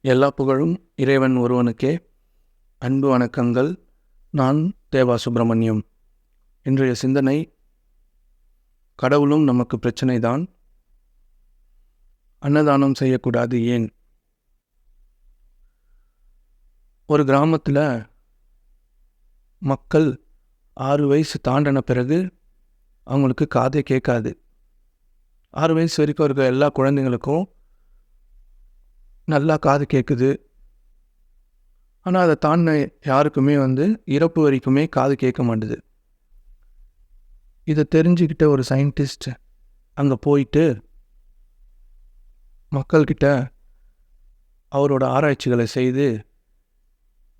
எல்லா புகழும் இறைவன் ஒருவனுக்கே. அன்பு வணக்கங்கள். நான் தேவா சுப்பிரமணியம். இன்றைய சிந்தனை கடவுளும் நமக்கு பிரச்சனை தான் அன்னதானம் செய்யக்கூடாது ஏன்? ஒரு கிராமத்தில் மக்கள் ஆறு வயசு தாண்டின பிறகு அவங்களுக்கு காதே கேட்காது. ஆறு வயசு வரைக்கும் இருக்க எல்லா குழந்தைங்களுக்கும் நல்லா காது கேட்குது ஆனால் அதை தாண்டின யாருக்குமே வந்து இறப்பு வரைக்குமே காது கேட்க மாட்டுது. இதை தெரிஞ்சுக்கிட்ட ஒரு சயின்டிஸ்ட் அங்கே போயிட்டு மக்கள்கிட்ட அவரோட ஆராய்ச்சிகளை செய்து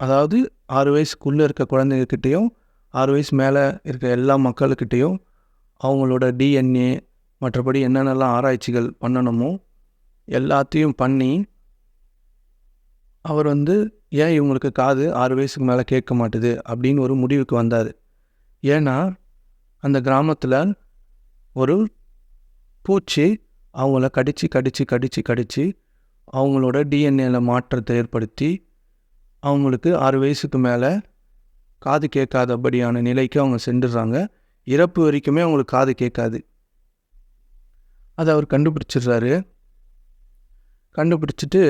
அதாவது ஆறு வயசுக்குள்ளே இருக்க குழந்தைங்கக்கிட்டேயும் ஆறு வயசு மேலே இருக்க எல்லா மக்களுக்கிட்டேயும் அவங்களோட டிஎன்ஏ மற்றபடி என்னென்னலாம் ஆராய்ச்சிகள் பண்ணணுமோ எல்லாத்தையும் பண்ணி அவர் வந்து ஏன் இவங்களுக்கு காது ஆறு வயசுக்கு மேலே கேட்க மாட்டுது? அப்படின்னு ஒரு முடிவுக்கு வந்தார். ஏன்னா அந்த கிராமத்தில் ஒரு பூச்சி அவங்கள கடித்து கடித்து கடித்து கடித்து அவங்களோட டிஎன்ஏல மாற்றத்தை ஏற்படுத்தி அவங்களுக்கு ஆறு வயசுக்கு மேலே காது கேட்காதபடியான நிலைக்கு அவங்க சென்றுடுறாங்க இறப்பு வரைக்குமே அவங்களுக்கு காது கேட்காது. அதை அவர் கண்டுபிடிச்சிடுறாரு. கண்டுபிடிச்சிட்டு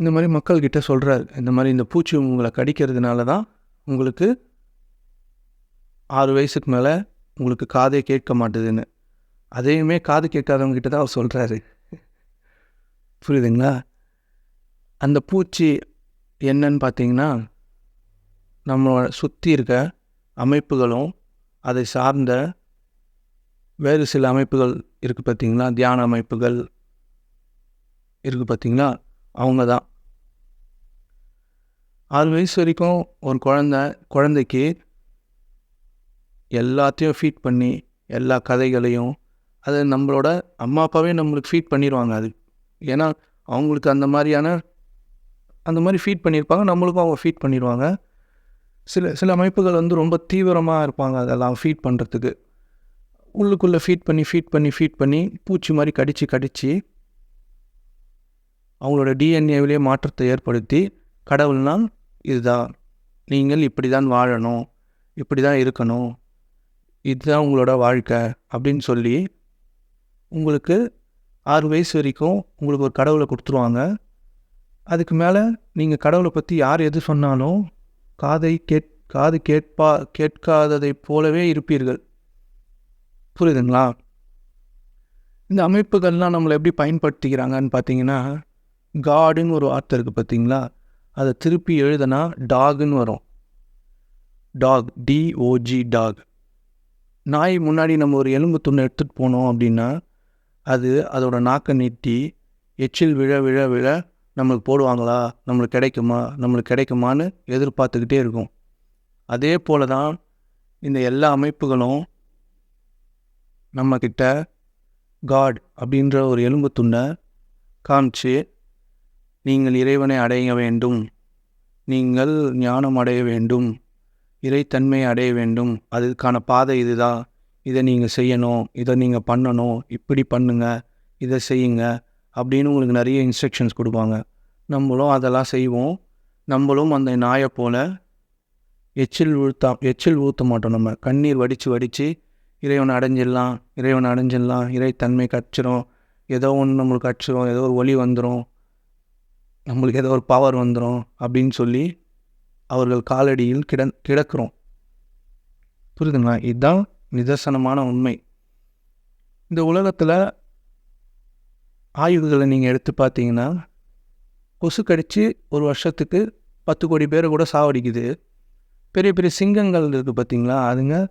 இந்த மாதிரி மக்கள்கிட்ட சொல்கிறாரு இந்த மாதிரி இந்த பூச்சி உங்களை கடிக்கிறதுனால தான் உங்களுக்கு ஆறு வயசுக்கு மேலே உங்களுக்கு காதே கேட்க மாட்டுதுன்னு. அதையுமே காது கேட்காதவங்ககிட்ட தான் அவர் சொல்கிறாரு புரியுதுங்களா? அந்த பூச்சி என்னன்னு பார்த்தீங்கன்னா நம்மளோட சுற்றி இருக்க அமைப்புகளும் அதை சார்ந்த வேறு சில அமைப்புகள் இருக்குது பார்த்தீங்களா? தியான அமைப்புகள் இருக்குது பார்த்தீங்களா? அவங்க தான் ஆறு வயசு வரைக்கும் ஒரு குழந்த குழந்தைக்கு எல்லாத்தையும் ஃபீட் பண்ணி எல்லா கதைகளையும் அது நம்மளோட அம்மா அப்பாவே நம்மளுக்கு ஃபீட் பண்ணிடுவாங்க அது. ஏன்னா அவங்களுக்கு அந்த மாதிரியான அந்த மாதிரி ஃபீட் பண்ணியிருப்பாங்க நம்மளுக்கும் அவங்க ஃபீட் பண்ணிடுவாங்க சில சில அமைப்புகள் வந்து ரொம்ப தீவிரமாக இருப்பாங்க அதெல்லாம் ஃபீட் பண்ணுறதுக்கு உள்ளுக்குள்ளே ஃபீட் பண்ணி ஃபீட் பண்ணி ஃபீட் பண்ணி பூச்சி மாதிரி கடித்து கடித்து அவங்களோட டிஎன்ஏவிலே மாற்றத்தை ஏற்படுத்தி கடவுள்னால் இதுதான். நீங்கள் இப்படி தான் வாழணும் இப்படி தான் இருக்கணும் இதுதான் உங்களோட வாழ்க்கை அப்படின்னு சொல்லி உங்களுக்கு ஆறு வயசு வரைக்கும் உங்களுக்கு ஒரு கடவுளை கொடுத்துருவாங்க. அதுக்கு மேலே நீங்கள் கடவுளை பற்றி யார் எது சொன்னாலும் காதை கேட் காது கேட்பா கேட்காததைப் போலவே இருப்பீர்கள். புரியுதுங்களா? இந்த அமைப்புகள்லாம் நம்மளை எப்படி பயன்படுத்திக்கிறாங்கன்னு பார்த்தீங்கன்னா காடுன்னு ஒரு வார்த்தை இருக்குது பார்த்தீங்களா? அதை திருப்பி எழுதுனா டாகுன்னு வரும். டாக் டிஓஜி டாக் நாய் முன்னாடி நம்ம ஒரு எலும்பு துண்டை எடுத்துகிட்டு போனோம் அப்படின்னா அது அதோட நாக்கை நீட்டி எச்சில் விழ விழ விழ நம்மளுக்கு போடுவாங்களா? நம்மளுக்கு கிடைக்குமா? நம்மளுக்கு கிடைக்குமான்னு எதிர்பார்த்துக்கிட்டே இருக்கும். அதே போல தான் இந்த எல்லா அமைப்புகளும் நம்மக்கிட்ட காட் அப்படின்ற ஒரு எலும்பு துண்டை காமிச்சு நீங்கள் இறைவனை அடைய வேண்டும். நீங்கள் ஞானம் அடைய வேண்டும். இறைத்தன்மை அடைய வேண்டும். அதுக்கான பாதை இதுதான் இதை நீங்கள் செய்யணும். இதை நீங்கள் பண்ணணும். இப்படி பண்ணுங்க. இதை செய்யுங்க. அப்படின்னு உங்களுக்கு நிறைய இன்ஸ்ட்ரக்ஷன்ஸ் கொடுப்பாங்க. நம்மளும் அதெல்லாம் செய்வோம். நம்மளும் அந்த நாயை போல் எச்சில் ஊழ்த்தா எச்சில் ஊற்ற மாட்டோம் நம்ம. கண்ணீர் வடித்து வடித்து இறைவனை அடைஞ்சிடலாம். இறைவனை அடைஞ்சிடலாம். இறைத்தன்மை கச்சிரும் ஏதோ ஒன்று நம்மளுக்கு கச்சிரும் ஏதோ ஒரு ஒளி வந்துடும் நம்மளுக்கு ஏதோ ஒரு பவர் வந்துடும் அப்படின்னு சொல்லி அவர்கள் காலடியில் கிட கிடக்கிறோம். புரியுதுங்களா? இதுதான் நிதர்சனமான உண்மை. இந்த உலகத்தில் ஆய்வுகளை நீங்கள் எடுத்து பார்த்தீங்கன்னா கொசு கடித்து ஒரு வருஷத்துக்கு பத்து கோடி பேரை கூட சாவடிக்குது. பெரிய பெரிய சிங்கங்கள் இருக்குது பார்த்தீங்களா? அதுங்க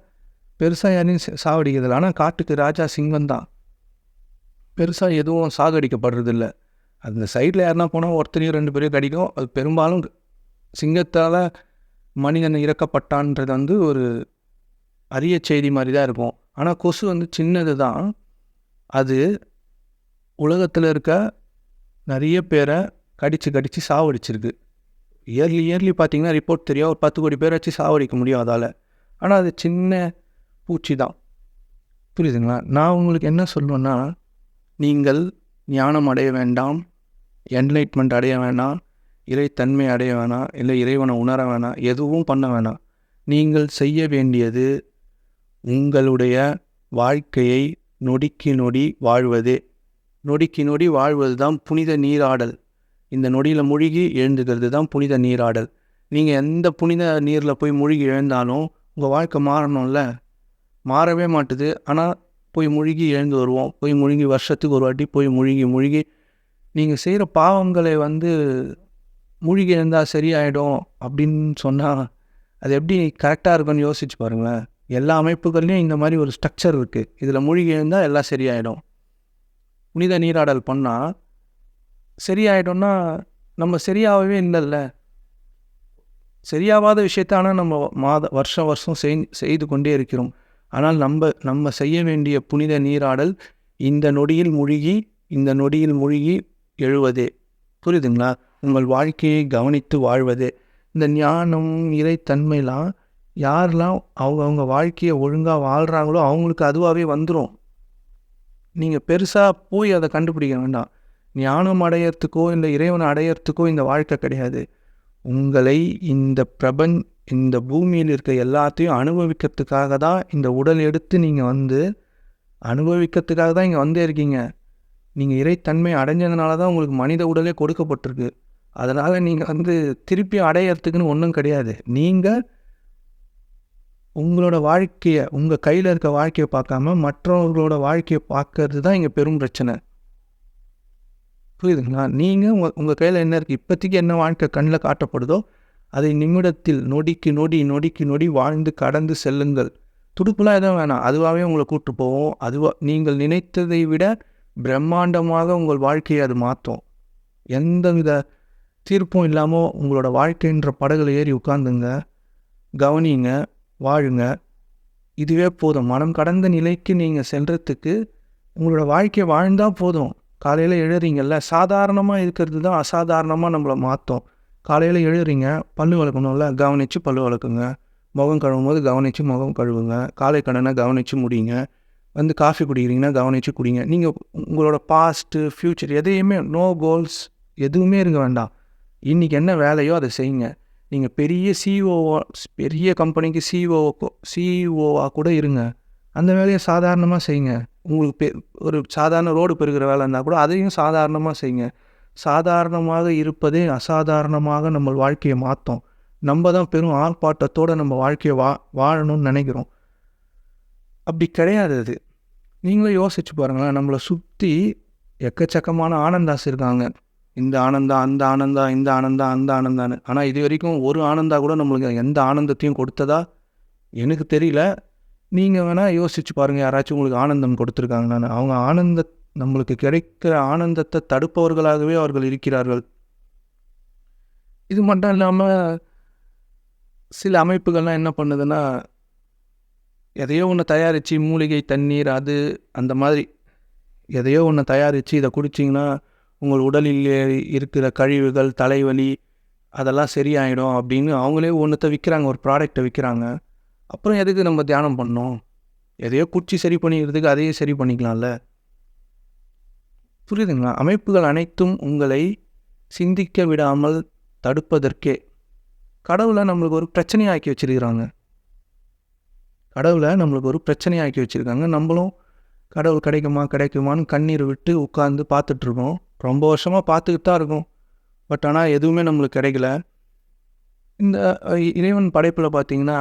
பெருசாக யாரையும் சாவடிக்கிறதில்ல. ஆனால் காட்டுக்கு ராஜா சிங்கம் தான். பெருசாக எதுவும் சாகடிக்கப்படுறதில்ல. அந்த சைடில் யாருனா போனால் ஒருத்தரையும் ரெண்டு பேரையும் கடிக்கும். அது பெரும்பாலும் சிங்கத்தால் மனிதன் இறக்கப்பட்டான்றது வந்து ஒரு அரிய செய்தி மாதிரி தான் இருக்கும். ஆனால் கொசு வந்து சின்னது தான் அது உலகத்தில் இருக்க நிறைய பேரை கடித்து கடித்து சாவடிச்சிருக்கு. இயர்லி இயர்லி பார்த்தீங்கன்னா ரிப்போர்ட் தெரியும். ஒரு பத்து கோடி பேரை வச்சு சாவடிக்க முடியும் அதால். ஆனால் அது சின்ன பூச்சி தான் புரியுதுங்களா? நான் உங்களுக்கு என்ன சொல்லுவேன்னா நீங்கள் ஞானம் அடைய வேண்டாம். என்லைட்மெண்ட் அடைய வேணாம் இறைத்தன்மை அடைய வேணாம் இல்லை இறைவனை உணர வேணாம் எதுவும் பண்ண வேணாம் நீங்கள் செய்ய வேண்டியது உங்களுடைய வாழ்க்கையை நொடிக்கு நொடி வாழ்வதே. நொடிக்கு நொடி வாழ்வது தான் புனித நீராடல். இந்த நொடியில் மூழ்கி எழுந்துக்கிறது தான் புனித நீராடல். நீங்கள் எந்த புனித நீரில் போய் மூழ்கி எழுந்தாலும் உங்கள் வாழ்க்கை மாறணும்ல? மாறவே மாட்டுது. ஆனால் போய் முழுகி எழுந்து வருவோம். போய் முழுகி வருஷத்துக்கு ஒரு வாட்டி போய் முழுகி முழுகி நீங்கள் செய்கிற பாவங்களை வந்து மூழ்கி இருந்தால் சரியாயிடும் அப்படின்னு சொன்னால் அது எப்படி கரெக்டாக இருக்குன்னு யோசிச்சு பாருங்களேன். எல்லா அமைப்புகள்லேயும் இந்த மாதிரி ஒரு ஸ்ட்ரக்சர் இருக்குது இதில் மூழ்கி எழுந்தால் எல்லாம் சரியாயிடும். புனித நீராடல் பண்ணால் சரியாயிடும்னா நம்ம சரியாகவே இல்லைல்ல. சரியாகாத விஷயத்த ஆனால் நம்ம மாத வருஷம் வருஷம் செய் செய்து கொண்டே இருக்கிறோம். ஆனால் நம்ம நம்ம செய்ய வேண்டிய புனித நீராடல் இந்த நொடியில் மூழ்கி இந்த நொடியில் மூழ்கி எழுவதே. புரியுதுங்களா? உங்கள் வாழ்க்கையை கவனித்து வாழ்வது. இந்த ஞானம் இறைத்தன்மைலாம் யாரெல்லாம் அவங்க அவங்க வாழ்க்கையை ஒழுங்காக வாழ்கிறாங்களோ அவங்களுக்கு அதுவாகவே வந்துடும் நீங்கள் பெருசாக போய் அதை கண்டுபிடிக்க வேண்டாம். ஞானம் அடையறதுக்கோ இல்லை இறைவனை அடையிறதுக்கோ இந்த வாழ்க்கை கிடையாது. உங்களை இந்த பிரபஞ் இந்த பூமியில் இருக்க எல்லாத்தையும் அனுபவிக்கிறதுக்காக தான் இந்த உடல் எடுத்து நீங்கள் வந்து அனுபவிக்கிறதுக்காக தான் இங்கே வந்தே இருக்கீங்க. நீங்கள் இறைத்தன்மை அடைஞ்சதுனால தான் உங்களுக்கு மனித உடலே கொடுக்கப்பட்டிருக்கு. அதனால் நீங்கள் வந்து திருப்பி அடையிறதுக்குன்னு ஒன்றும் கிடையாது. நீங்கள் உங்களோட வாழ்க்கையை உங்கள் கையில் இருக்க வாழ்க்கையை பார்க்காம மற்றவர்களோட வாழ்க்கையை பார்க்கறது தான் இங்கே பெரும் பிரச்சனை. புரியுதுங்களா? நீங்கள் உங்கள் உங்கள் கையில் என்ன இருக்குது இப்போதைக்கு என்ன வாழ்க்கை கண்ணில் காட்டப்படுதோ அதை நிமிடத்தில் நொடிக்கு நொடி நொடிக்கு நொடி வாழ்ந்து கடந்து செல்லுங்கள். துடுப்புலாம் எதுவும் வேணாம். அதுவாகவே உங்களை கூப்பிட்டு போவோம் அதுவாக நீங்கள் நினைத்ததை விட பிரம்மாண்டமாக உங்கள் வாழ்க்கையை அது மாற்றும். எந்தவித தீர்ப்பும் இல்லாமல் உங்களோட வாழ்க்கைன்ற படகுல ஏறி உட்காந்துங்க கவனிங்க வாழுங்க. இதுவே போதும். மனம் கடந்த நிலைக்கு நீங்கள் செல்றதுக்கு உங்களோட வாழ்க்கையை வாழ்ந்தால் போதும். காலையில் எழுறீங்கல்ல சாதாரணமாக இருக்கிறது தான் அசாதாரணமாக நம்மளை மாற்றும். காலையில் எழுறீங்க பல்லு வளர்க்கணும்ல கவனித்து பல்லு வளர்க்குங்க. முகம் கழுவும் போது கவனித்து முகம் கழுவுங்க. காலை கடனை கவனித்து முடியுங்க வந்து காஃபி குடிக்கிறீங்கன்னா கவனித்து குடிங்க. நீங்கள் உங்களோட பாஸ்ட்டு ஃப்யூச்சர் எதையுமே நோ கோல்ஸ் எதுவுமே இருக்க வேண்டாம். இன்றைக்கி என்ன வேலையோ அதை செய்யுங்க. நீங்கள் பெரிய சிஓஓ பெரிய கம்பெனிக்கு சிஓ சிஇஓவாக கூட இருங்க. அந்த வேலையை சாதாரணமாக செய்யுங்க. உங்களுக்கு பெ ஒரு சாதாரண ரோடு பெருகிற வேலை இருந்தால் கூட அதையும் சாதாரணமாக செய்யுங்க. சாதாரணமாக இருப்பதே அசாதாரணமாக நம்ம வாழ்க்கையை மாற்றும் நம்ம தான் பெரும் ஆர்ப்பாட்டத்தோடு நம்ம வாழ்க்கையை வா வாழணும்னு நினைக்கிறோம். அப்படி கிடையாது அது. நீங்களே யோசிச்சு பாருங்களேன் நம்மளை சுற்றி எக்கச்சக்கமான ஆனந்தாஸ் இருக்காங்க. இந்த ஆனந்தா அந்த ஆனந்தா இந்த ஆனந்தா அந்த ஆனந்தான்னு. ஆனால் இது வரைக்கும் ஒரு ஆனந்தா கூட நம்மளுக்கு எந்த ஆனந்தத்தையும் கொடுத்ததா எனக்கு தெரியல. நீங்கள் வேணால் யோசிச்சு பாருங்கள் யாராச்சும் உங்களுக்கு ஆனந்தம் கொடுத்துருக்காங்கன்னு அவங்க ஆனந்த நம்மளுக்கு கிடைக்கிற ஆனந்தத்தை தடுப்பவர்களாகவே அவர்கள் இருக்கிறார்கள். இது மட்டும் இல்லாமல் சில அமைப்புகள்லாம் என்ன பண்ணுதுன்னா எதையோ ஒன்று தயாரித்து மூலிகை தண்ணீர் அது அந்த மாதிரி. எதையோ ஒன்று தயாரித்து இதை குடிச்சிங்கன்னா உங்கள் உடலில் இருக்கிற கழிவுகள் தலைவலி அதெல்லாம் சரியாயிடும் அப்படின்னு அவங்களே ஒன்றுத்த விற்கிறாங்க ஒரு ப்ராடக்டை விற்கிறாங்க அப்புறம் எதுக்கு நம்ம தியானம் பண்ணோம் எதையோ குடிச்சு சரி பண்ணிக்கிறதுக்கு அதையே சரி பண்ணிக்கலாம்ல. புரியுதுங்களா? அமைப்புகள் அனைத்தும் உங்களை சிந்திக்க விடாமல் தடுப்பதற்கே. கடவுளை நம்மளுக்கு ஒரு பிரச்சனையாக்கி வச்சிருக்கிறாங்க. கடவுளை நம்மளுக்கு ஒரு பிரச்சனையாக்கி வச்சுருக்காங்க. நம்மளும் கடவுள் கிடைக்குமா கிடைக்குமான்னு கண்ணீர் விட்டு உட்காந்து பார்த்துட்ருக்கோம். ரொம்ப வருஷமாக பார்த்துக்கிட்டு தான் இருக்கோம். பட் ஆனால் எதுவுமே நம்மளுக்கு கிடைக்கல. இந்த இறைவன் படைப்பில் பார்த்தீங்கன்னா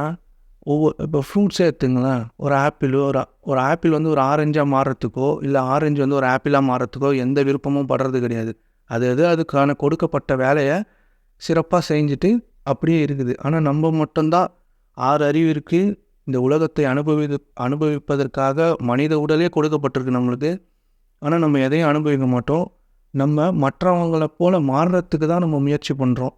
ஒவ்வொரு இப்போ ஃப்ரூட்ஸே எடுத்துங்களேன். ஒரு ஆப்பிள் ஒரு ஒரு ஆப்பிள் வந்து ஒரு ஆரஞ்சாக மாறுறதுக்கோ இல்லை ஆரஞ்சு வந்து ஒரு ஆப்பிளாக மாறுறதுக்கோ எந்த விருப்பமும் படுறது கிடையாது. அது எது அதுக்கான கொடுக்கப்பட்ட வேலையை சிறப்பாக செஞ்சுட்டு அப்படியே இருக்குது. ஆனால் நம்ம மட்டும்தான். ஆறு அறிவு இருக்குது இந்த உலகத்தை அனுபவி அனுபவிப்பதற்காக மனித உடலே கொடுக்கப்பட்டிருக்கு நம்மளுக்கு. ஆனால் நம்ம எதையும் அனுபவிக்க மாட்டோம். நம்ம மற்றவங்களை போல் மாறுறதுக்கு தான் நம்ம முயற்சி பண்ணுறோம்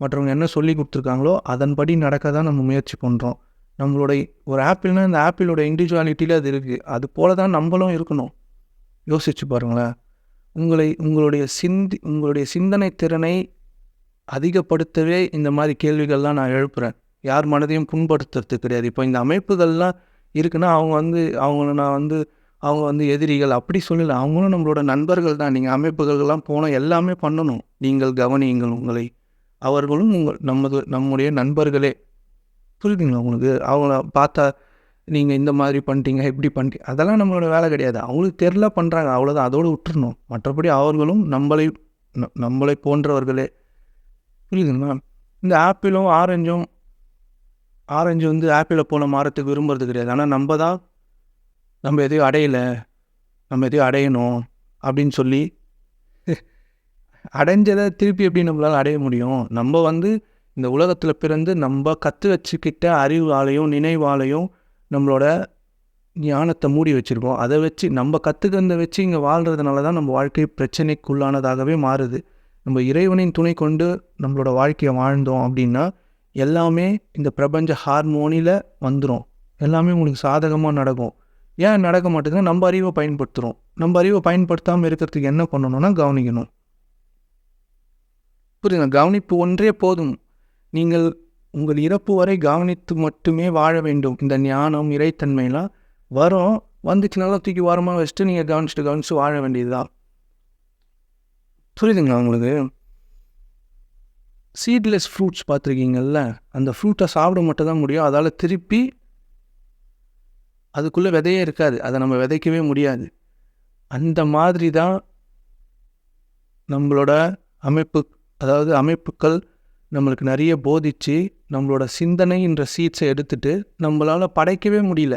மற்றவங்க என்ன சொல்லி கொடுத்துருக்காங்களோ அதன்படி நடக்க தான் நம்ம முயற்சி பண்ணுறோம் நம்மளுடைய ஒரு ஆப்பிள்னால் இந்த ஆப்பிளோட இண்டிவிஜுவாலிட்டியில் அது இருக்குது அது போல தான் நம்மளும் இருக்கணும். யோசிச்சு பாருங்களேன். உங்களை உங்களுடைய சிந்தி உங்களுடைய சிந்தனை திறனை அதிகப்படுத்தவே இந்த மாதிரி கேள்விகள்லாம் நான் எழுப்புகிறேன் யார் மனதையும் புண்படுத்துறது கிடையாது. இப்போ இந்த அமைப்புகள்லாம் இருக்குன்னா அவங்க வந்து அவங்கள நான் வந்து அவங்க வந்து எதிரிகள் அப்படி சொல்லலை. அவங்களும் நம்மளோட நண்பர்கள் தான். நீங்கள் அமைப்புகள்லாம் போனால் எல்லாமே பண்ணணும். நீங்கள் கவனியுங்கள் உங்களை. அவர்களும் உங்கள் நமது நம்முடைய நண்பர்களே. புரியுதுங்களா உங்களுக்கு? அவங்கள பார்த்தா நீங்கள் இந்த மாதிரி பண்ணிட்டீங்க இப்படி பண்ணிட்டீங்க. அதெல்லாம் நம்மளோட வேலை கிடையாது. அவங்களுக்கு தெரில பண்ணுறாங்க அவ்வளோதான் அதோடு விட்டுருணும் மற்றபடி அவர்களும் நம்மளை நம்மளை போன்றவர்களே. புரியுதுங்களா? இந்த ஆப்பிளும் ஆரஞ்சும் ஆரஞ்சு வந்து ஆப்பிளை போல மாறத்துக்கு விரும்புறது கிடையாது. ஆனால் நம்ம தான் நம்ம எதையும் அடையலை நம்ம எதையும் அடையணும் அப்படின்னு சொல்லி அடைஞ்சதை திருப்பி எப்படி நம்மளால் அடைய முடியும்? நம்ம வந்து இந்த உலகத்தில் பிறந்து நம்ம கற்று வச்சுக்கிட்ட அறிவாலையும் நினைவாலையும் நம்மளோட ஞானத்தை மூடி வச்சுருக்கோம். அதை வச்சு நம்ம கற்றுக்கிறத வச்சு இங்கே வாழ்கிறதுனால தான் நம்ம வாழ்க்கை பிரச்சனைக்குள்ளானதாகவே மாறுது. நம்ம இறைவனின் துணை கொண்டு நம்மளோட வாழ்க்கையை வாழ்ந்தோம் அப்படின்னா எல்லாமே இந்த பிரபஞ்ச ஹார்மோனியில் வந்துடும் எல்லாமே உங்களுக்கு சாதகமாக நடக்கும். ஏன் நடக்க மாட்டேங்குதுன்னா நம்ம அறிவை பயன்படுத்துகிறோம் நம்ம அறிவை பயன்படுத்தாமல் இருக்கிறதுக்கு என்ன பண்ணணும்னா கவனிக்கணும். புரியுதுங்க கவனிப்பு ஒன்றே போதும். நீங்கள் உங்கள் இறப்பு வரை கவனித்து மட்டுமே வாழ வேண்டும். இந்த ஞானம் இறைத்தன்மையெல்லாம் வரும். வந்துச்சுனாலும் தூக்கி வாரமாக வச்சுட்டு நீங்கள் கவனிச்சுட்டு கவனிச்சு வாழ வேண்டியதுதான். புரியுதுங்களா உங்களுக்கு? சீட்லெஸ் ஃப்ரூட்ஸ் பார்த்துருக்கீங்கள்ல அந்த ஃப்ரூட்டை சாப்பிட மட்டும் தான் முடியும். அதால் திருப்பி அதுக்குள்ளே விதையே இருக்காது. அதை நம்ம விதைக்கவே முடியாது. அந்த மாதிரி தான் நம்மளோட அமைப்பு அதாவது அமைப்புகள் நம்மளுக்கு நிறைய போதிச்சு நம்மளோட சிந்தனைன்ற சீட்ஸை எடுத்துட்டு நம்மளால் படைக்கவே முடியல.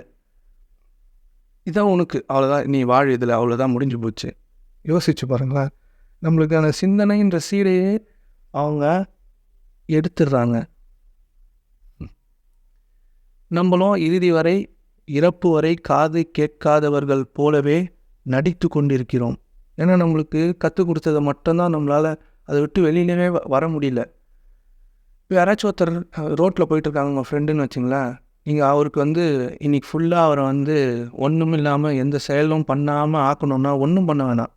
இதான் உனக்கு. அவ்வளோதான் நீ வாழ் இதில். அவ்வளோதான் முடிஞ்சு போச்சு. யோசிச்சு பாருங்களேன். நம்மளுக்கு அந்த சிந்தனைன்ற சீடையே அவங்க எடுத்துடுறாங்க. நம்மளும் இறுதி வரை இறப்பு வரை காது கேட்காதவர்கள் போலவே நடித்து கொண்டிருக்கிறோம். ஏன்னா நம்மளுக்கு கற்றுக் கொடுத்ததை மட்டும்தான் நம்மளால் அதை விட்டு வெளியிலவே வ- வர முடியல. இப்போ யாராச்சும் ஒருத்தர் ரோட்டில் போயிட்டுருக்காங்க உங்கள் ஃப்ரெண்டுன்னு வச்சுங்களேன். நீங்கள் அவருக்கு வந்து இன்னைக்கு ஃபுல்லாக அவரை வந்து ஒன்றும் இல்லாமல் எந்த செயலும் பண்ணாமல் ஆக்கணும்னா ஒன்றும் பண்ண வேணாம்.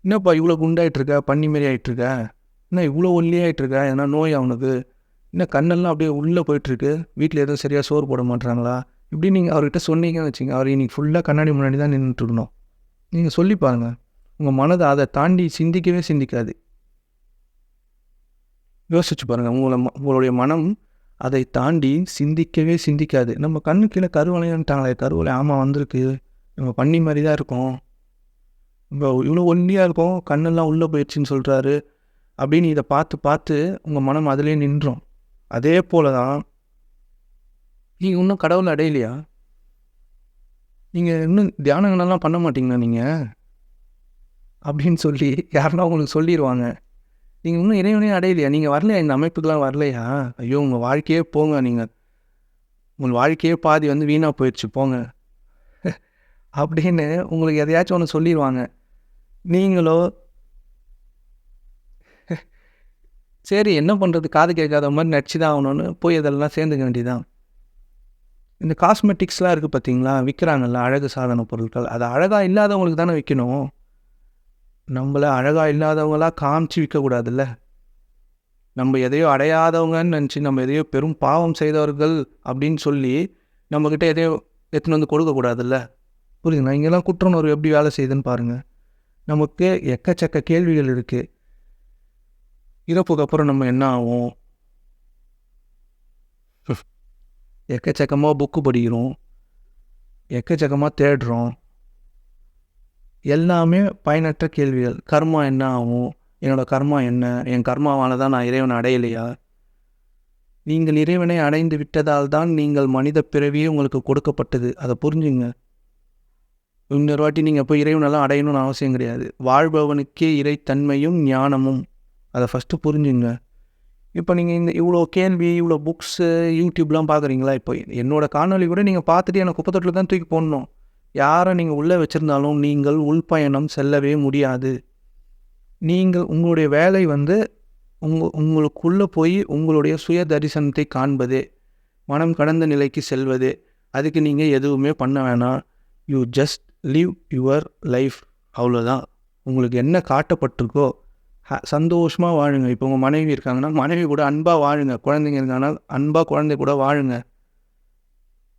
என்னப்பா இவ்வளோ குண்டாயிட்ருக்க பண்ணி மாரி ஆகிட்டுருக்க என்ன இவ்வளோ ஒல்லியாயிட்டிருக்க ஏன்னா நோய் அவனுக்கு என்ன கண்ணெல்லாம் அப்படியே உள்ளே போயிட்டுருக்கு. வீட்டில் எதுவும் சரியாக சோறு போட மாட்றாங்களா? இப்படி நீங்கள் அவர்கிட்ட சொன்னீங்கன்னு வச்சுங்க. அவர் இன்னைக்கு ஃபுல்லாக கண்ணாடி முன்னாடி தான் நின்றுட்டு இருக்கணும் நீங்கள் சொல்லி பாருங்கள் உங்கள் மனதை அதை தாண்டி சிந்திக்கவே சிந்திக்காது. யோசிச்சு பாருங்கள் உங்களை ம- உங்களுடைய மனம் அதை தாண்டி சிந்திக்கவே சிந்திக்காது. நம்ம கண்ணு கீழே கருவளையன்ட்டாங்களே கருவலை ஆமாம் வந்திருக்கு. நம்ம பண்ணி மாதிரி தான் இருக்கோம். இப்போ இவ்வளோ ஒல்லியாக இருக்கும். கண்ணெல்லாம் உள்ளே போயிடுச்சின்னு சொல்கிறாரு அப்படின்னு இதை பார்த்து பார்த்து உங்கள் மனம் அதிலே நின்றோம். அதே போல தான் நீங்கள் இன்னும் கடவுளை அடையலையா? நீங்கள் இன்னும் தியானங்களெல்லாம் பண்ண மாட்டிங்களா நீங்கள் அப்படின்னு சொல்லி யாருன்னா உங்களுக்கு சொல்லிடுவாங்க நீங்கள் இன்னும் இறைவனையும் அடையலையா? நீங்கள் வரலையா? இந்த அமைப்புக்கெலாம் வரலையா? ஐயோ உங்கள் வாழ்க்கையே போங்க நீங்கள் உங்கள் வாழ்க்கையே பாதி வந்து வீணாக போயிடுச்சு போங்க. அப்படின்னு உங்களுக்கு எதையாச்சும் ஒன்று சொல்லிடுவாங்க நீங்களோ சரி என்ன பண்ணுறது காது கேட்காத மாதிரி நடிச்சு தான் ஆகணும்னு போய் இதெல்லாம் சேர்ந்துக்க வேண்டியதான் இந்த காஸ்மெட்டிக்ஸ்லாம் இருக்குது பார்த்தீங்களா விற்கிறாங்கல்ல அழகு சாதன பொருட்கள். அது அழகாக இல்லாதவங்களுக்கு தானே விற்கணும் நம்மள அழகாக இல்லாதவங்களாக காமிச்சு விற்கக்கூடாதுல்ல நம்ம எதையோ அடையாதவங்கன்னு நினச்சி நம்ம எதையோ பெரும் பாவம் செய்தவர்கள் அப்படின்னு சொல்லி நம்மக்கிட்ட எதையோ எடுத்துன்னு வந்து கொடுக்கக்கூடாதுல்ல? புரியுதுங்களா? இங்கெல்லாம் குற்றணர்வு எப்படி வேலை செய்யுதுன்னு பாருங்கள் நமக்கு எக்கச்சக்க கேள்விகள் இருக்குது இறப்புக்கு அப்புறம் நம்ம என்ன ஆகும்? எக்கச்சக்கமாக புக்கு படிக்கிறோம். எக்கச்சக்கமாக தேடுறோம். எல்லாமே பயனற்ற கேள்விகள். கர்மா என்ன ஆகும்? என்னோடய கர்மா என்ன? என் கர்மாவால் தான் நான் இறைவனை அடையலையா? நீங்கள் இறைவனை அடைந்து விட்டதால் தான் நீங்கள் மனித பிறவியே உங்களுக்கு கொடுக்கப்பட்டது. அதை புரிஞ்சுங்க. இன்னொரு வாட்டி நீங்கள் போய் இறைவனெல்லாம் அடையணும்னு அவசியம் கிடையாது. வாழ்பவனுக்கே இறைத்தன்மையும் ஞானமும். அதை ஃபஸ்ட்டு புரிஞ்சுங்க. இப்போ நீங்கள் இந்த இவ்வளோ கேள்வி இவ்வளோ புக்ஸு யூடியூப்லாம் பார்க்குறீங்களா? இப்போ என்னோடய காணொலி கூட நீங்கள் பார்த்துட்டு எனக்கு குப்பத்தொட்டில் தான் தூக்கி போடணும். யாரை நீங்கள் உள்ளே வச்சுருந்தாலும் நீங்கள் உள்பயணம் செல்லவே முடியாது. நீங்கள் உங்களுடைய வேலை வந்து உங்க உங்களுக்குள்ளே போய் உங்களுடைய சுய தரிசனத்தை காண்பதே மனம் கடந்த நிலைக்கு செல்வது. அதுக்கு நீங்கள் எதுவுமே பண்ண வேணாம். You just live your life அவ்வளோதான் உங்களுக்கு என்ன காட்டப்பட்டிருக்கோ சந்தோஷமாக வாழுங்க. இப்போ உங்கள் மனைவி இருக்காங்கன்னா மனைவி கூட அன்பாக வாழுங்க. குழந்தைங்க இருக்காங்கன்னா அன்பாக குழந்தை கூட வாழுங்க.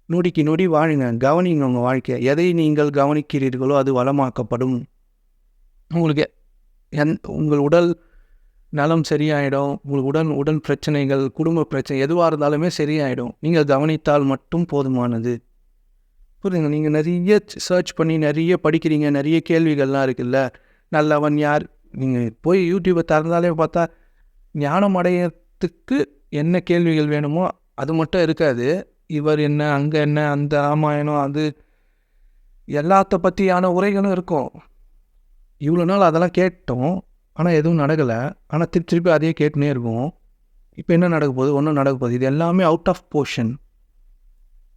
நொடிக்கு நொடி வாழுங்க. கவனிங்க உங்கள் வாழ்க்கையை. எதை நீங்கள் கவனிக்கிறீர்களோ அது வளமாக்கப்படும். உங்களுக்கு எந் உங்கள் உடல் நலம் சரியாயிடும். உங்கள் உடல் உடல் பிரச்சனைகள் குடும்ப பிரச்சனை எதுவாக இருந்தாலுமே சரியாயிடும். நீங்கள் கவனித்தால் மட்டும் போதுமானது. புரியுதுங்க நீங்கள் நிறைய சர்ச் பண்ணி நிறைய படிக்கிறீங்க. நிறைய கேள்விகள்லாம் இருக்குல்ல? நல்லவன் யார்? நீங்கள் போய் யூடியூப்பை திறந்தாலே பார்த்தா ஞானம் அடையறதுக்கு என்ன கேள்விகள் வேணுமோ அது மட்டும் இருக்காது. இவர் என்ன அங்கே என்ன அந்த ராமாயணம் அது எல்லாத்த பற்றியான உரைகளும் இருக்கும். இவ்வளோ நாள் அதெல்லாம் கேட்டோம். ஆனால் எதுவும் நடக்கலை. ஆனால் திருப்பி திருப்பி அதையே கேட்டுனே இருக்கும் இப்போ என்ன நடக்க போகுது? ஒன்றும் நடக்க போகுது. இது எல்லாமே out of portion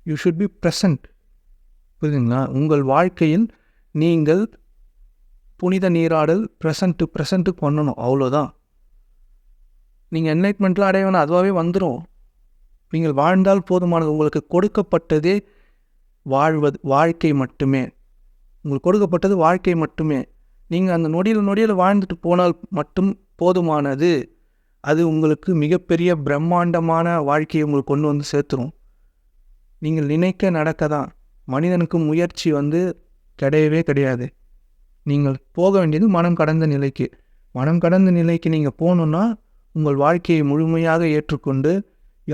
you should be present புரியுதுங்களா? உங்கள் வாழ்க்கையில் நீங்கள் புனித நீராடல் ப்ரெசண்ட்டு ப்ரெசண்ட்டு பண்ணணும். அவ்வளோதான் நீங்கள் என்லைட்மெண்ட்லாம் அடைய வேணாம். அதுவாகவே வந்துடும் நீங்கள் வாழ்ந்தால் போதுமானது. உங்களுக்கு கொடுக்கப்பட்டதே வாழ்வது வாழ்க்கை மட்டுமே. உங்களுக்கு கொடுக்கப்பட்டது வாழ்க்கை மட்டுமே. நீங்கள் அந்த நொடியில் நொடியில் வாழ்ந்துட்டு போனால் மட்டும் போதுமானது. அது உங்களுக்கு மிகப்பெரிய பிரம்மாண்டமான வாழ்க்கையை உங்களுக்கு கொண்டு வந்து சேர்த்துரும். நீங்கள் நினைக்க நடக்க தான் மனிதனுக்கு முயற்சி வந்து கிடையவே கிடையாது. நீங்கள் போக வேண்டியது மனம் கடந்த நிலைக்கு. மனம் கடந்த நிலைக்கு நீங்கள் போகணுன்னா உங்கள் வாழ்க்கையை முழுமையாக ஏற்றுக்கொண்டு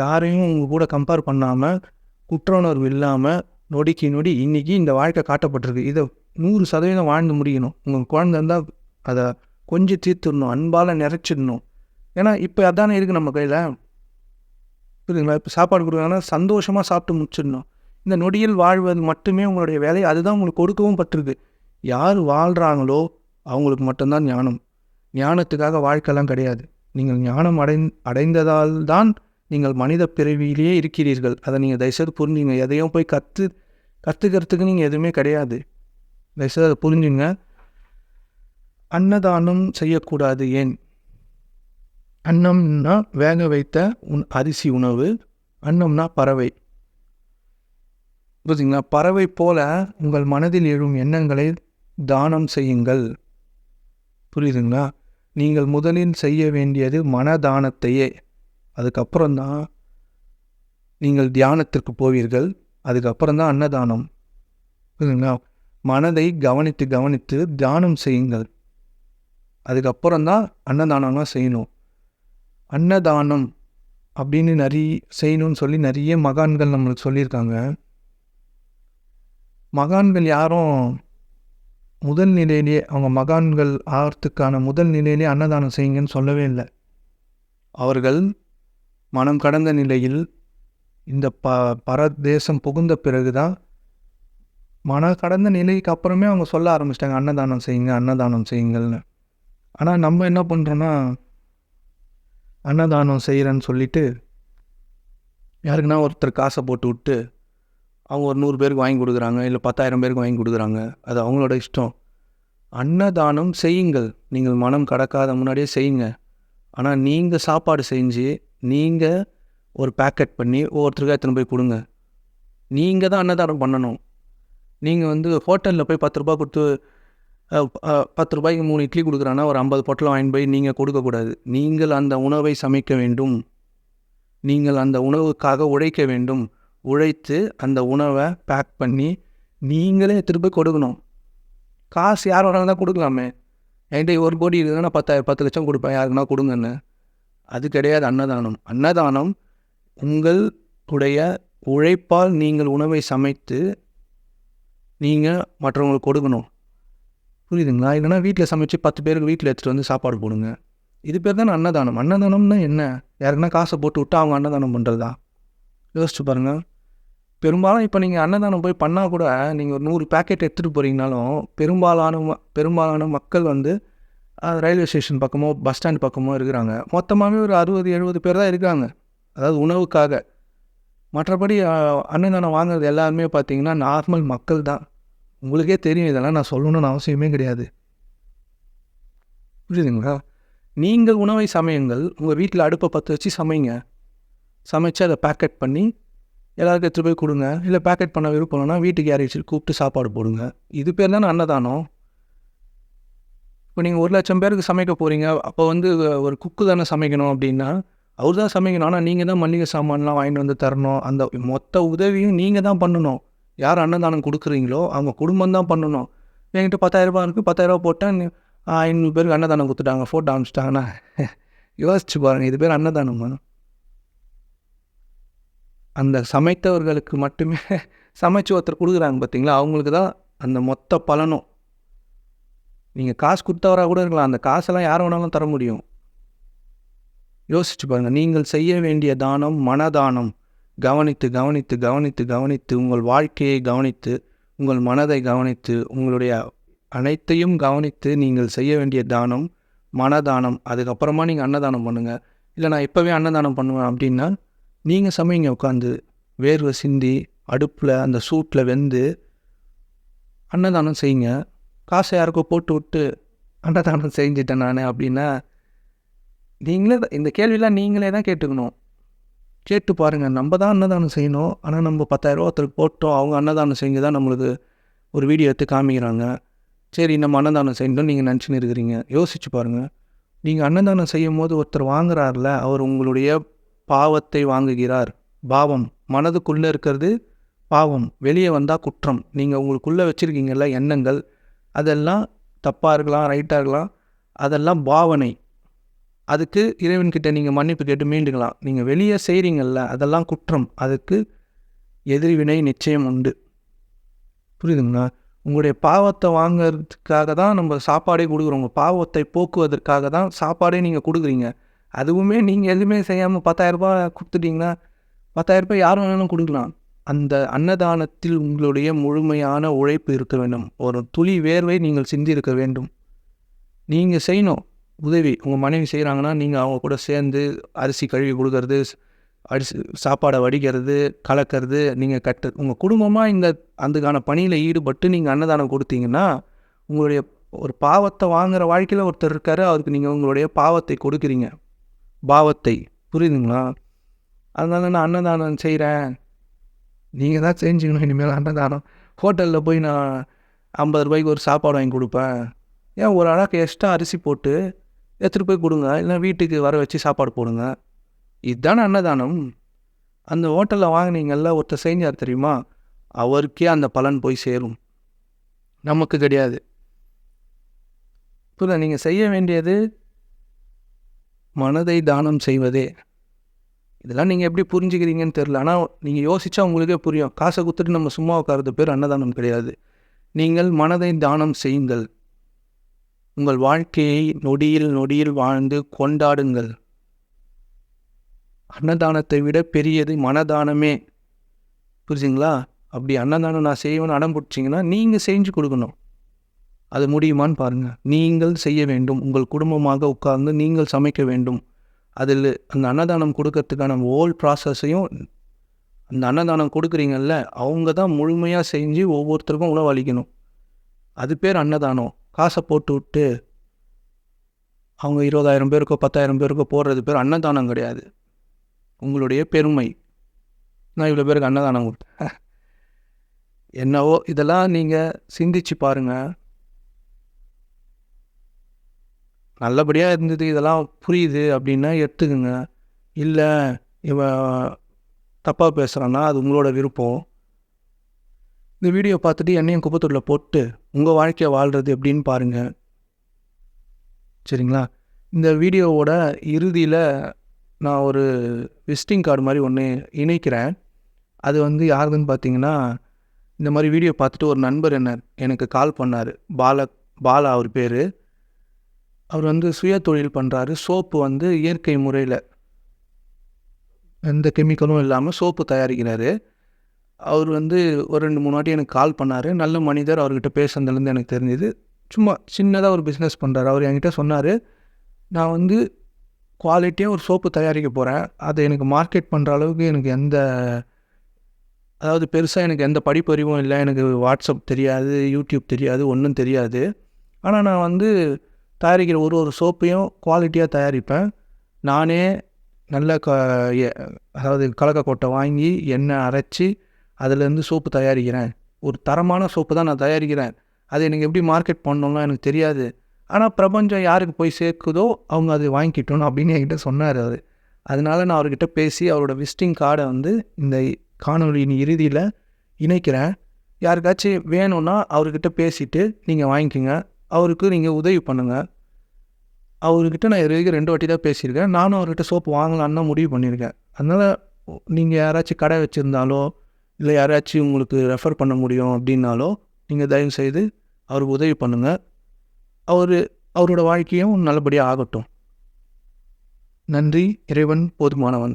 யாரையும் உங்கள் கூட கம்பேர் பண்ணாமல் குற்ற உணர்வு இல்லாமல் நொடிக்கு நொடி இன்றைக்கி இந்த வாழ்க்கை காட்டப்பட்டிருக்கு. இதை நூறு சதவீதம் வாழ்ந்து முடியணும். உங்கள் குழந்தை இருந்தால் அதை கொஞ்சம் தீர்த்துடணும் அன்பால் நிறைச்சிடணும். ஏன்னா இப்போ அதானே இருக்குது நம்ம கையில். புரியுதுங்களா? இப்போ சாப்பாடு கொடுக்குறாங்கன்னா சந்தோஷமாக சாப்பிட்டு முடிச்சிடணும். இந்த நொடியில் வாழ்வது மட்டுமே உங்களுடைய வேலை. அதுதான் உங்களுக்கு கொடுக்கவும் பட்டிருக்கு. யார் வாழ்கிறாங்களோ அவங்களுக்கு மட்டும்தான் ஞானம். ஞானத்துக்காக வாழ்க்கைலாம் கிடையாது. நீங்கள் ஞானம் அடை அடைந்ததால் தான் நீங்கள் மனித பிறவியிலேயே இருக்கிறீர்கள். அதை நீங்கள் தயவுசெய்து புரிஞ்சுங்க. எதையும் போய் கற்று கற்றுக்கிறதுக்கு நீங்கள் எதுவுமே கிடையாது. தயவுசெய்து அதை புரிஞ்சுங்க. அன்னதானம் செய்யக்கூடாது ஏன்? அன்னம்னா வேக வைத்த உன் அரிசி உணவு அன்னம்னா பறவை. புரிஞ்சுங்களா? பறவை போல உங்கள் மனதில் எழும் எண்ணங்களை தானம் செய்யுங்கள். புரியுதுங்களா? நீங்கள் முதலில் செய்ய வேண்டியது மனதானத்தையே. அதுக்கப்புறம் தான் நீங்கள் தியானத்திற்கு போவீர்கள். அதுக்கப்புறம் தான் அன்னதானம். புரியுதுங்களா? மனதை கவனித்து கவனித்து தியானம் செய்யுங்கள். அதுக்கப்புறம் தான் அன்னதானம்லாம் செய்யணும். அன்னதானம் அப்படின்னு நிறைய செய்யணும்னு சொல்லி நிறைய மகான்கள் நம்மளுக்கு சொல்லியிருக்காங்க. மகான்கள் யாரும் முதல் நிலையிலேயே அவங்க மகான்கள் ஆகிறதுக்கான முதல் நிலையிலே அன்னதானம் செய்யுங்கன்னு சொல்லவே இல்லை. அவர்கள் மனம் கடந்த நிலையில் இந்த ப பரதேசம் புகுந்த பிறகு தான் மன கடந்த நிலைக்கு அப்புறமே அவங்க சொல்ல ஆரம்பிச்சிட்டாங்க அன்னதானம் செய்யுங்க அன்னதானம் செய்யுங்கள்னு. ஆனால் நம்ம என்ன பண்ணுறோன்னா அன்னதானம் செய்கிறேன்னு சொல்லிட்டு யாருக்குன்னா ஒருத்தர் காசை போட்டு விட்டு அவங்க ஒரு நூறு பேருக்கு வாங்கி கொடுக்குறாங்க இல்லை பத்தாயிரம் பேருக்கு வாங்கி கொடுக்குறாங்க. அது அவங்களோட இஷ்டம். அன்னதானம் செய்யுங்கள். நீங்கள் மனம் கடக்காத முன்னாடியே செய்யுங்க. ஆனால் நீங்கள் சாப்பாடு செஞ்சு நீங்கள் ஒரு பேக்கெட் பண்ணி ஒவ்வொருத்தருக்காக எத்தனை போய் கொடுங்க. நீங்கள் தான் அன்னதானம் பண்ணணும். நீங்கள் வந்து ஹோட்டலில் போய் பத்து ரூபா கொடுத்து பத்து ரூபாய்க்கு மூணு இட்லி கொடுக்குறான்னா ஒரு ஐம்பது பொட்டலம் வாங்கி போய் நீங்கள் கொடுக்கக்கூடாது. நீங்கள் அந்த உணவை சமைக்க வேண்டும். நீங்கள் அந்த உணவுக்காக உழைக்க வேண்டும். உழைத்து அந்த உணவை பேக் பண்ணி நீங்களே திருப்பி கொடுக்கணும். காசு யார் வேணாலும் தான் கொடுக்கலாமே. என்கிட்ட ஒரு கோடி இருக்குதுன்னா நான் பத்தாயிரம் பத்து லட்சம் கொடுப்பேன். யாருக்குன்னா கொடுங்கன்னு. அது கிடையாது அன்னதானம். அன்னதானம் உங்கள் உடைய உழைப்பால் நீங்கள் உணவை சமைத்து நீங்கள் மற்றவங்களுக்கு கொடுக்கணும். புரியுதுங்களா? இல்லைன்னா வீட்டில் சமைச்சு பத்து பேருக்கு வீட்டில் எடுத்துகிட்டு வந்து சாப்பாடு போடுங்க. இது பேர் தானே அன்னதானம். அன்னதானம்னா என்ன? யாருக்குன்னா காசை போட்டு விட்டு அவங்க அன்னதானம் பண்ணுறதா யோசிச்சு பாருங்கள் பெரும்பாலும் இப்போ நீங்கள் அன்னதானம் போய் பண்ணால் கூட நீங்கள் ஒரு நூறு பேக்கெட் எடுத்துகிட்டு போகிறீங்கனாலும் பெரும்பாலான பெரும்பாலான மக்கள் வந்து ரயில்வே ஸ்டேஷன் பக்கமோ பஸ் ஸ்டாண்ட் பக்கமோ இருக்கிறாங்க. மொத்தமாகவே ஒரு அறுபது எழுபது பேர் தான் இருக்காங்க அதாவது உணவுக்காக. மற்றபடி அன்னதானம் வாங்குறது எல்லாருமே பார்த்தீங்கன்னா நார்மல் மக்கள் தான். உங்களுக்கே தெரியும் இதெல்லாம் நான் சொல்லணும்னு அவசியமே கிடையாது. புரியுதுங்களா? நீங்கள் உணவை சமையுங்கள். உங்கள் வீட்டில் அடுப்பை பற்ற வச்சு சமைங்க. சமைச்சு அதை பேக்கெட் பண்ணி எல்லாருக்கும் எடுத்துகிட்டு போய் கொடுங்க. இல்லை பேக்கெட் பண்ண விருப்பம்னா வீட்டுக்கு யாரையும் கூப்பிட்டு சாப்பாடு போடுங்க. இது பேர் தானே அன்னதானம். இப்போ நீங்கள் ஒரு லட்சம் பேருக்கு சமைக்க போகிறீங்க அப்போ வந்து ஒரு குக்கு தானே சமைக்கணும் அப்படின்னா அவர் தான் சமைக்கணும். ஆனால் நீங்கள் தான் மளிகை சாமான்லாம் வாங்கிட்டு வந்து தரணும். அந்த மொத்த உதவியும் நீங்கள் தான் பண்ணணும். யார் அன்னதானம் கொடுக்குறீங்களோ அவங்க குடும்பம் தான் பண்ணணும். என்கிட்ட பத்தாயிரரூபா இருக்குது பத்தாயிரரூபா போட்டால் ஐநூறு பேருக்கு அன்னதானம் கொடுத்துட்டாங்க. ஃபோட்டோ அனுப்பிச்சிட்டாங்கன்னா யோசிச்சு பாருங்கள் இது பேர் அன்னதானமா? அந்த சமைத்தவர்களுக்கு மட்டுமே சமைச்சு ஒருத்தர் கொடுக்குறாங்க பார்த்தீங்களா? அவங்களுக்கு தான் அந்த மொத்த பலனும். நீங்கள் காசு கொடுத்தவராக கூட இருக்கலாம். அந்த காசெல்லாம் யார் வேணாலும் தர முடியும். யோசிச்சு பாருங்கள் நீங்கள் செய்ய வேண்டிய தானம் மனதானம். கவனித்து கவனித்து கவனித்து கவனித்து உங்கள் வாழ்க்கையை கவனித்து உங்கள் மனதை கவனித்து உங்களுடைய அனைத்தையும் கவனித்து நீங்கள் செய்ய வேண்டிய தானம் மனதானம். அதுக்கப்புறமா நீங்கள் அன்னதானம் பண்ணுங்கள் இல்லை நான் இப்போவே அன்னதானம் பண்ணுவேன் அப்படின்னா நீங்கள் சமைங்க உட்காந்து வேர்வை சிந்தி அடுப்பில் அந்த சூட்டில் வெந்து அன்னதானம் செய்யுங்க. காசை யாருக்கோ போட்டு விட்டு அன்னதானம் செஞ்சிட்டேன் நான் அப்படின்னா நீங்களே தான் இந்த கேள்வியெலாம் நீங்களே தான் கேட்டுக்கணும். கேட்டு பாருங்கள் நம்ம தான் அன்னதானம் செய்யணும். ஆனால் நம்ம பத்தாயிரரூவா ஒருத்தருக்கு போட்டோம் அவங்க அன்னதானம் செஞ்சு தான் நம்மளுக்கு ஒரு வீடியோ எடுத்து காமிக்கிறாங்க. சரி நம்ம அன்னதானம் செய்யணும் நீங்கள் நினச்சின்னு இருக்கிறீங்க. யோசிச்சு பாருங்கள் நீங்கள் அன்னதானம் செய்யும் போது ஒருத்தர் வாங்குறாருல அவர் உங்களுடைய பாவத்தை வாங்குகிறார். பாவம். மனதுக்குள்ளே இருக்கிறது பாவம். வெளியே வந்தால் குற்றம். நீங்கள் உங்களுக்குள்ளே வச்சுருக்கீங்கல்ல எண்ணங்கள் அதெல்லாம் தப்பாக இருக்கலாம் ரைட்டாக இருக்கலாம். அதெல்லாம் பாவனை. அதுக்கு இறைவன்கிட்ட நீங்கள் மன்னிப்பு கேட்டு மீண்டுக்கலாம். நீங்கள் வெளியே செய்கிறீங்கள்ல அதெல்லாம் குற்றம். அதுக்கு எதிர்வினை நிச்சயம் உண்டு. புரியுதுங்களா? உங்களுடைய பாவத்தை வாங்குறதுக்காக தான் நம்ம சாப்பாடே கொடுக்குறோம். உங்கள் பாவத்தை போக்குவதற்காக தான் சாப்பாடே நீங்கள் கொடுக்குறீங்க. அதுவுமே நீங்கள் எதுவுமே செய்யாமல் பத்தாயிரரூபா கொடுத்துட்டீங்கன்னா பத்தாயிரரூபா யார் வேணாலும் கொடுக்கலாம். அந்த அன்னதானத்தில் உங்களுடைய முழுமையான உழைப்பு இருக்க வேண்டும். ஒரு துளி வேர்வை நீங்கள் சிந்திருக்க வேண்டும். நீங்கள் செய்யணும். உதவி. உங்கள் மனைவி செய்கிறாங்கன்னா நீங்கள் அவங்க கூட சேர்ந்து அரிசி கழுவி கொடுக்கறது அரிசி சாப்பாடை வடிக்கிறது கலக்கிறது நீங்கள் கட்டு உங்கள் குடும்பமாக இந்த அதுக்கான பணியில் ஈடுபட்டு நீங்கள் அன்னதானம் கொடுத்தீங்கன்னா உங்களுடைய ஒரு பாவத்தை வாங்குகிற வாழ்க்கையில் ஒருத்தர் இருக்காரு. அவருக்கு நீங்கள் உங்களுடைய பாவத்தை கொடுக்குறீங்க. பாவத்தை. புரியுதுங்களா? அதனால நான் அன்னதானம் செய்கிறேன் நீங்கள் தான் செஞ்சுக்கணும். இனிமேல் அன்னதானம். ஹோட்டலில் போய் நான் ஐம்பது ரூபாய்க்கு ஒரு சாப்பாடு வாங்கி கொடுப்பேன். ஏன் ஒரு அழகு எக்ஸ்ட்ரா அரிசி போட்டு எடுத்துகிட்டு போய் கொடுங்க. இல்லைனா வீட்டுக்கு வர வச்சு சாப்பாடு போடுங்க. இதுதானே அன்னதானம். அந்த ஹோட்டலில் வாங்கினீங்கல்ல ஒருத்தர் செஞ்சார் தெரியுமா? அவருக்கே அந்த பலன் போய் சேரும். நமக்கு கிடையாது. புரியுதா? நீங்கள் செய்ய வேண்டியது மனதை தானம் செய்வதே. இதெல்லாம் நீங்கள் எப்படி புரிஞ்சுக்கிறீங்கன்னு தெரில ஆனால் நீங்கள் யோசித்தா உங்களுக்கே புரியும். காசை கொடுத்துட்டு நம்ம சும்மா உட்காரது பேர் அன்னதானம் கிடையாது. நீங்கள் மனதை தானம் செய்யுங்கள். உங்கள் வாழ்க்கையை நொடியில் நொடியில் வாழ்ந்து கொண்டாடுங்கள். அன்னதானத்தை விட பெரியது மனதானமே. புரிஞ்சுங்களா? அப்படி அன்னதானம் நான் செய்வேன்னு அடம் பிடிச்சிங்கன்னா நீங்கள் செஞ்சு கொடுக்கணும். அது முடியுமான்னு பாருங்கள் நீங்கள் செய்ய வேண்டும். உங்கள் குடும்பமாக உட்கார்ந்து நீங்கள் சமைக்க வேண்டும். அதில் அந்த அன்னதானம் கொடுக்கறதுக்கான ஹோல் ப்ராசஸையும் அந்த அன்னதானம் கொடுக்குறீங்கல்ல அவங்க தான் முழுமையாக செஞ்சு ஒவ்வொருத்தருக்கும் உணவளிக்கணும் அது பேர் அன்னதானம். காசை போட்டு விட்டு அவங்க இருபதாயிரம் பேருக்கோ பத்தாயிரம் பேருக்கோ போடுறது பேர் அன்னதானம் கிடையாது. உங்களுடைய பெருமை. நான் இவ்வளோ பேருக்கு அன்னதானம் கொடுத்தேன். என்னவோ இதெல்லாம் நீங்கள் சிந்திச்சு பாருங்கள் நல்லபடியாக இருந்தது இதெல்லாம் புரியுது அப்படின்னா எடுத்துக்கோங்க. இல்லை இவன் தப்பாக பேசுகிறான்னா அது உங்களோட விருப்பம். இந்த வீடியோ பார்த்துட்டு என்னையும் குப்பத்தூரில் போட்டு உங்கள் வாழ்க்கையை வாழ்கிறது எப்படின்னு பாருங்கள் சரிங்களா? இந்த வீடியோவோட இறுதியில் நான் ஒரு விசிட்டிங் கார்டு மாதிரி ஒன்று இணைக்கிறேன். அது வந்து யாருதுன்னு பார்த்தீங்கன்னா இந்த மாதிரி வீடியோ பார்த்துட்டு ஒரு நண்பர் என்ன எனக்கு கால் பண்ணார். பால பாலா அவர் பேர். அவர் வந்து சுய தொழில் பண்ணுறாரு சோப்பு வந்து இயற்கை முறையில் எந்த கெமிக்கலும் இல்லாமல் சோப்பு தயாரிக்கிறாரு. அவர் வந்து ஒரு ரெண்டு மூணு வாட்டி எனக்கு கால் பண்ணார். நல்ல மனிதர் அவர்கிட்ட பேசுனதுலேருந்து எனக்கு தெரிஞ்சுது. சும்மா சின்னதாக ஒரு பிஸ்னஸ் பண்ணுறாரு அவர் என்கிட்ட சொன்னார் நான் வந்து குவாலிட்டியாக ஒரு சோப்பு தயாரிக்க போகிறேன் அதை எனக்கு மார்க்கெட் பண்ணுற அளவுக்கு எனக்கு எந்த அதாவது பெருசாக எனக்கு எந்த படிப்பறிவும் இல்லை. எனக்கு வாட்ஸ்அப் தெரியாது யூடியூப் தெரியாது ஒன்றும் தெரியாது. ஆனால் நான் வந்து தயாரிக்கிற ஒரு ஒரு சோப்பையும் குவாலிட்டியாக தயாரிப்பேன். நானே நல்ல க எ- அதாவது கலக்கக்கொட்டை வாங்கி எண்ணெய் அரைச்சி அதுலேருந்து சோப்பு தயாரிக்கிறேன். ஒரு தரமான சோப்பு தான் நான் தயாரிக்கிறேன். அது எனக்கு எப்படி மார்க்கெட் பண்ணணும்லாம் எனக்கு தெரியாது. ஆனால் பிரபஞ்சம் யாருக்கு போய் சேர்க்குதோ அவங்க அதை வாங்கிக்கிட்டோம் அப்படின்னு என்கிட்ட சொன்னார் அது அதனால் நான் அவர்கிட்ட பேசி அவரோட விசிட்டிங் கார்டை வந்து இந்த காணொலியின் இறுதியில் இணைக்கிறேன். யாருக்காச்சும் வேணும்னா அவர்கிட்ட பேசிவிட்டு நீங்கள் வாங்கிக்கோங்க. அவருக்கு நீங்கள் உதவி பண்ணுங்கள் அவர்கிட்ட நான் இது வரைக்கும் ரெண்டு வாட்டி தான் பேசியிருக்கேன். நானும் அவர்கிட்ட சோப்பு வாங்கலான்னு தான் முடிவு பண்ணியிருக்கேன். அதனால் நீங்கள் யாராச்சும் கடை வச்சுருந்தாலோ இல்லை யாராச்சும் உங்களுக்கு ரெஃபர் பண்ண முடியும் அப்படின்னாலோ நீங்கள் தயவு செய்து அவருக்கு உதவி பண்ணுங்கள் அவர் அவரோட வாழ்க்கையும் நல்லபடியாக ஆகட்டும். நன்றி இறைவன் போதுமானவன்.